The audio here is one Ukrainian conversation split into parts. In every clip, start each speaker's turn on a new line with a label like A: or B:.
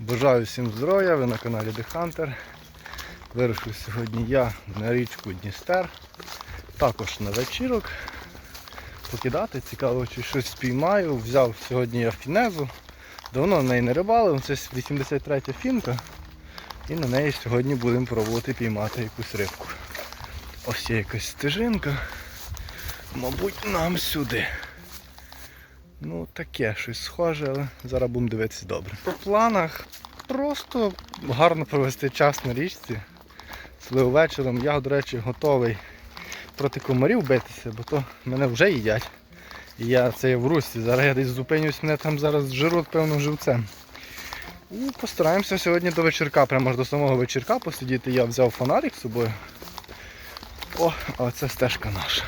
A: Бажаю всім здоров'я, ви на каналі The Hunter. Вирушив сьогодні я на річку Дністер. Також на вечірок. Покидати, цікаво, чи щось спіймаю. Взяв сьогодні я фінезу. Давно на неї не рибалив, це 83 фінка. І на неї сьогодні будемо пробувати піймати якусь рибку. Ось є якась стежинка. Мабуть, нам сюди. Ну, таке щось схоже, але зараз будемо дивитися добре. По планах просто гарно провести час на річці. Особливо вечором. Я, до речі, готовий проти комарів битися, бо то мене вже їдять. І я це в русі. Зараз я десь зупинюсь, мене там зараз жируть, певно, живцем. І постараємося сьогодні до вечірка, прямо аж до самого вечірка посидіти. Я взяв фонарик з собою. О, а це стежка наша.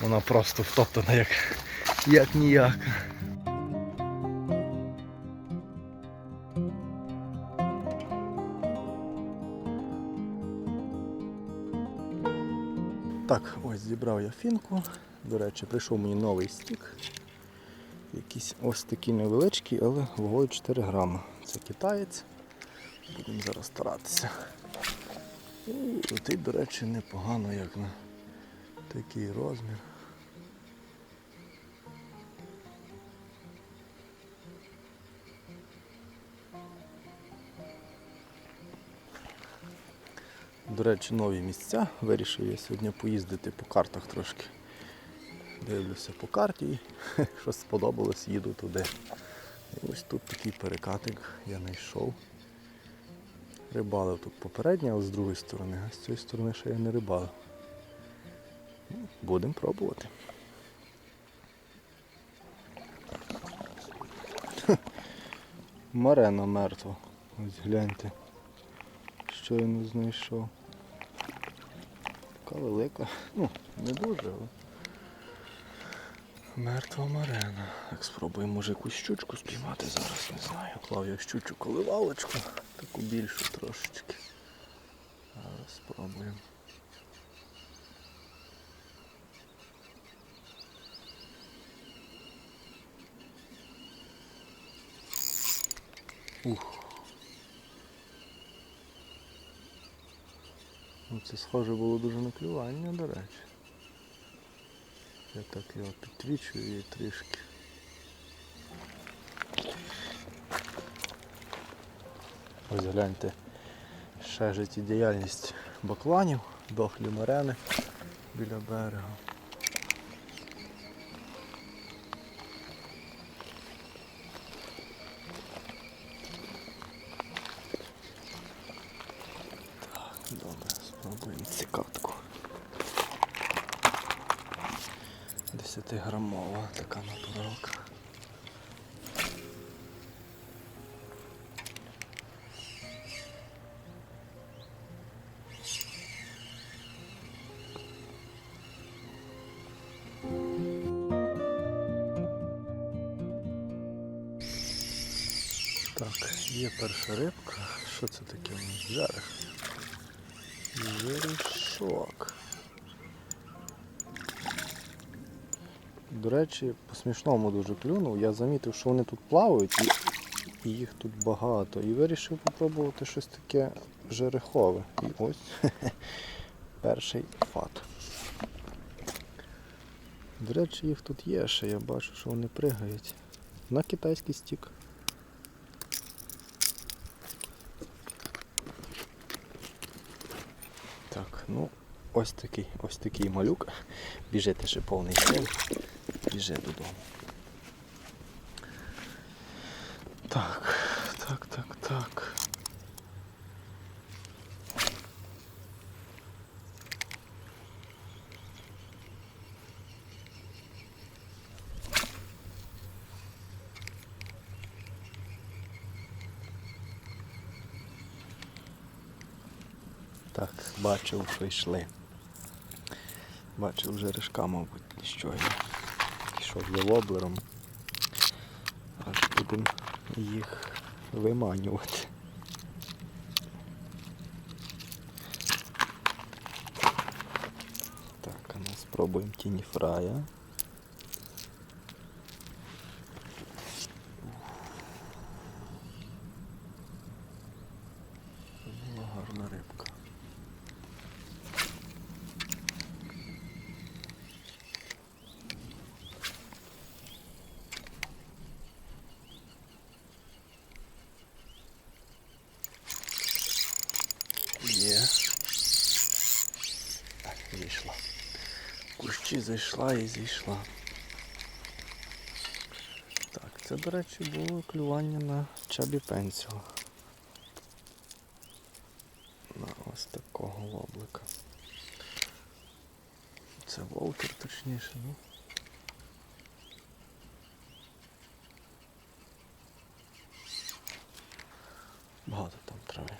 A: Вона просто втоптана як, як ніяка. Так, ось зібрав я фінку. До речі, прийшов мені новий стік. Якийсь ось такий невеличкий, але вагою 4 грама. Це китаєць. Будемо зараз старатися. І летить, до речі, непогано, як на такий розмір. До речі, нові місця. Вирішив я сьогодні поїздити по картах трошки. Дивлюся по карті, що сподобалось, їду туди. І ось тут такий перекатик я знайшов. Рибалив тут попередньо, але з другої сторони, а з цієї сторони ще я не рибалив. Ну, Будемо пробувати. Марена мертва. Ось гляньте. Що я не знайшов. Така велика. Ну, не дуже, але. Мертва марена. Так спробуємо може якусь щучку спіймати зараз, не знаю. Клав я щучу коливалочку, таку більшу трошечки. Зараз спробуємо. Ух. Це схоже було дуже на клювання, до речі. Я так його підтвічую і трішки. Ось гляньте, ще життєдіяльність бакланів, дохлі морени біля берега. Цікавку. 10-грамова така натуралка. Так, є перша рибка. Що це таке у нас? Жерех. Жерешок. До речі, по-смішному дуже клюнув. Я замітив, що вони тут плавають і, їх тут багато. І вирішив попробувати щось таке жерехове. І ось перший фат. До речі, їх тут є ще, я бачу, що вони пригають. На китайський стік. Так, ну ось такий, ось такий малюк. Біжите ще повний сил. Біжи додому. Так, так, так, так. Так, бачив, що йшли. Бачив вже рижка, мабуть, щойно. Пішов за воблером. Аж будемо їх виманювати. Так, а ми спробуємо тіні фрая. Вночі зайшла і зійшла. Так, це, до речі, було клювання на чабі пенсіл. На ось такого воблика. Це волкер точніше, ну. Багато там трави.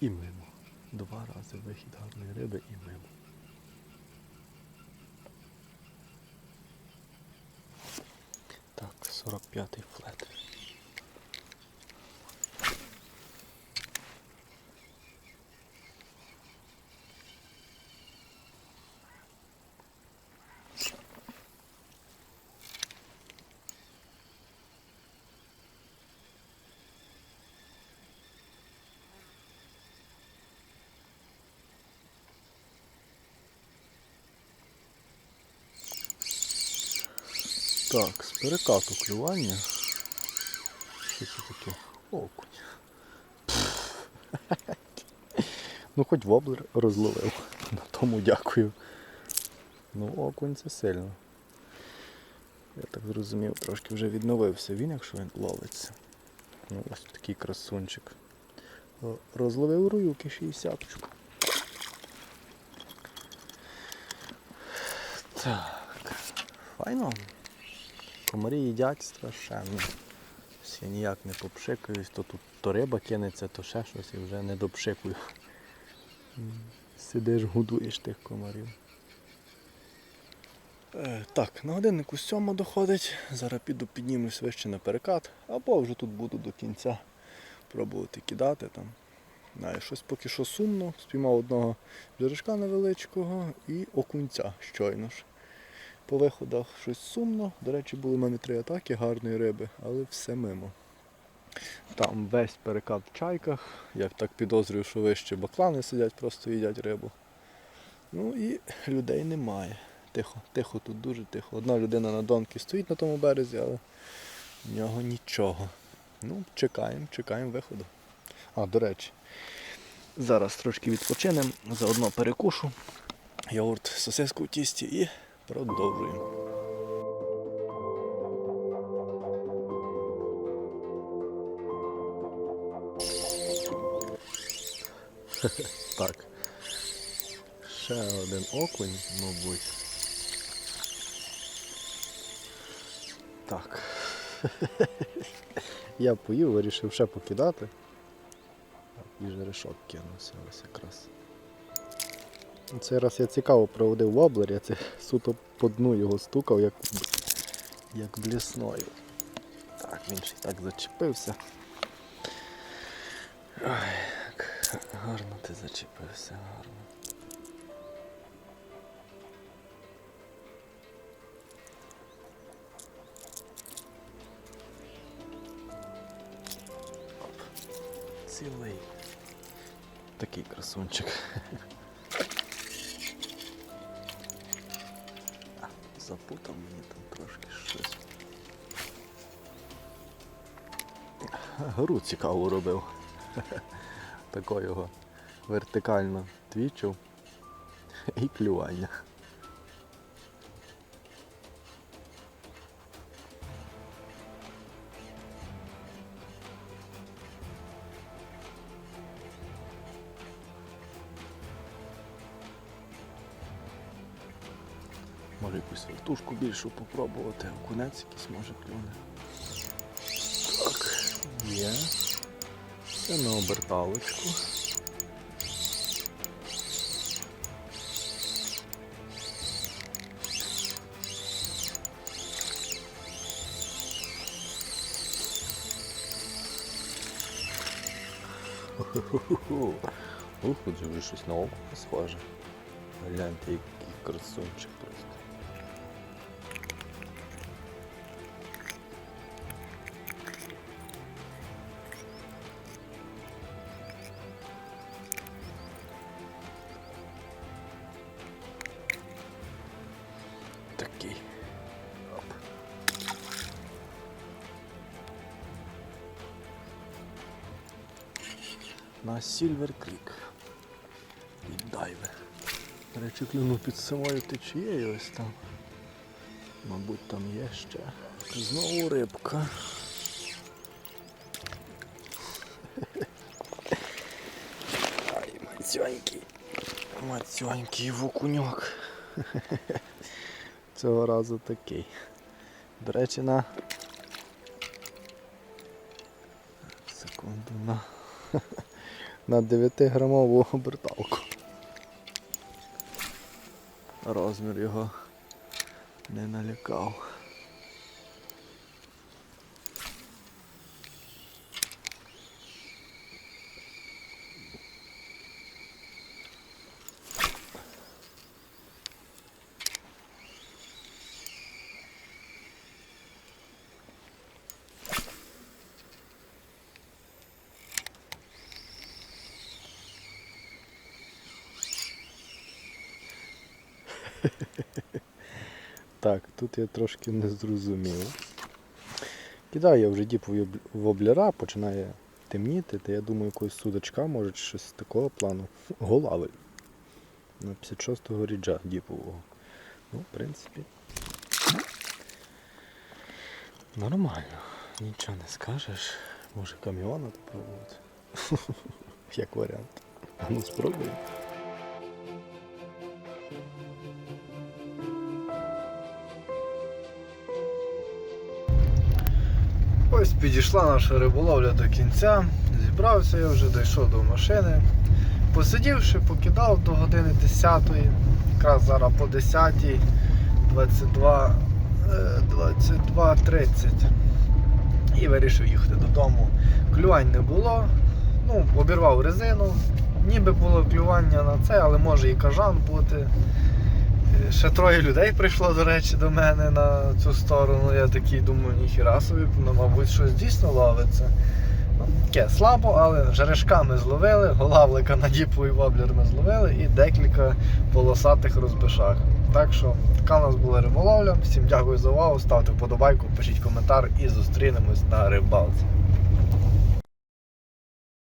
A: І мимо. Два рази вихід гарної риби і мимо. Так, 45-й флет. Так, з перекату клювання. Що це таке? Окунь. ну хоч воблер розловив. На тому дякую. Ну, окунь це сильно. Я так зрозумів, трошки вже відновився він, якщо він ловиться. Ну, ось такий красунчик. Розловив руюки 60 Так. Файно. Комарі їдять страшенно. Я ніяк не попшикаюсь, то тут то риба кинеться, то ще щось і вже не допшикую. Сидиш, годуєш тих комарів. Е, так, на годиннику сьома доходить. Зараз піду піднімусь вище на перекат, або вже тут буду до кінця пробувати кидати там. Знаю, щось поки що сумно. Спіймав одного жерешка невеличкого і окунця щойно ж. По виходах щось сумно. До речі, були в мене три атаки гарної риби, але все мимо. Там весь перекат в чайках. Я так підозрюю, що вище баклани сидять, просто їдять рибу. Ну і людей немає. Тихо, тихо, тут дуже тихо. Одна людина на донки стоїть на тому березі, але в нього нічого. Ну, чекаємо, чекаємо виходу. А, до речі, зараз трошки відпочинемо, заодно перекушу. Йогурт, сосиску в тісті і продовжуємо. Так. Ще один окунь, мабуть. Так. Я поїв, вирішив ще покидати. І жерешок кинувся ось якраз. Цей раз я цікаво проводив воблер, я це суто по дну його стукав, як, як блісною. Так, він ще так зачепився. Ой, як гарно ти зачепився, гарно. Цілий. Такий красунчик. Запутав мені там трошки щось. Гру цікаву робив. Тако його вертикально твічив і клювання. Вертушку більшу попробувати, окунець якийсь може клюне. Так, є. Це на оберталочку. Ух, тут вже щось на око схоже. Гляньте, який красунчик просто. На Сільвер Крік. Від дайви. До речі, клюнув під самою течією ось там. Мабуть, там є ще. Знову рибка. Ай, мацьонький. Мацьонький вукуньок. Цього разу такий. До речі, на секунду на, на 9-грамову оберталку. Розмір його не налякав. Так, тут я трошки не зрозумів. Кидаю я вже діп в обліра, починає темніти, то я думаю, якогось судачка, може щось з такого плану. Голави. На 56-го ріджа діпового. Ну, в принципі. Нормально. Нічого не скажеш. Може каміона попробувати. Як варіант. А ну спробуємо. Ось підійшла наша риболовля до кінця. Зібрався я вже, дійшов до машини. Посидівши, покидав до години 10 якраз зараз по 10 22, е, 22.30 і вирішив їхати додому. Клювань не було. Ну, обірвав резину. Ніби було клювання на це, але може і кажан бути. Ще троє людей прийшло, до речі, до мене на цю сторону. Я такий думаю, ніхіра собі, ну, мабуть, щось дійсно ловиться. Ну, слабо, але жерешка ми зловили, голавлика на діповий воблер ми зловили і декілька полосатих розбишах. Так що така у нас була риболовля. Всім дякую за увагу, ставте вподобайку, пишіть коментар і зустрінемось на рибалці.